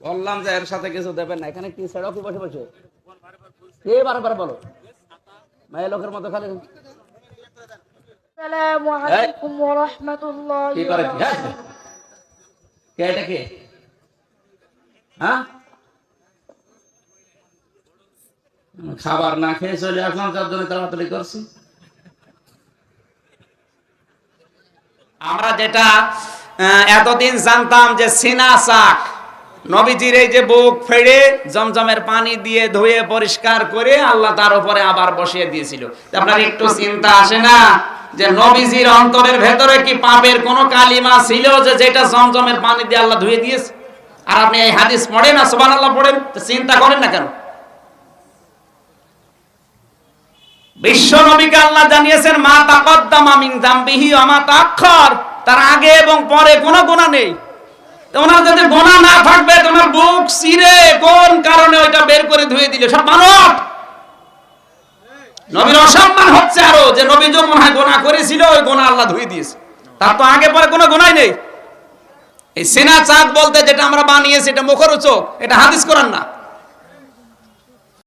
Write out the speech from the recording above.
বললাম যে এর সাথে কিছু দেবেন না। এখানে কি ছাড়াও কি বসে বসে? কে বারবার বলো? মায়ের লোকের মতো খালি। হ্যাঁ? খাবার না খেয়ে চলে আসলাম তার জন্য তাড়াতাড়ি করছি। আমরা যেটা এতদিন জানতাম যে সিনা শাক, নবীজির এই যে বুক ফেড়ে জমজমের পানি দিয়ে ধুয়ে পরিষ্কার করে আল্লাহ তার উপরে আবার বসিয়ে দিয়েছিল। আপনার একটু চিন্তা আসে না যে নবীজির অন্তরের ভেতরে কি পাপের কোনো কালিমা ছিল যে যেটা জমজমের পানি দিয়ে আল্লাহ ধুয়ে দিয়েছে? আর আপনি এই হাদিস পড়েন না সুবান আল্লাহ পড়েন চিন্তা করেন না কেন? বিশ্ব নবীকে আল্লাহ জানিয়েছেন, মা তাকদ্দামা জামবিহি ওয়া মা তাআখার তার আগে এবং পরে কোনো নেই। যদি গুনাহ না থাকবে তোমার বুক চিরে কোন কারণে ওইটা বের করে ধুয়ে দিলে? সব মানব। নবীর অসম্মান হচ্ছে আরও, যে নবী যে মনে হয় গোনা করেছিল, ওই গোনা আল্লাহ ধুয়ে দিয়েছে। তার তো আগে পরে কোনো গোনাই নেই। এই সেনা চাঁদ বলতে যেটা আমরা বানিয়েছি, এটা মুখরোচক, এটা হাদিস করান না।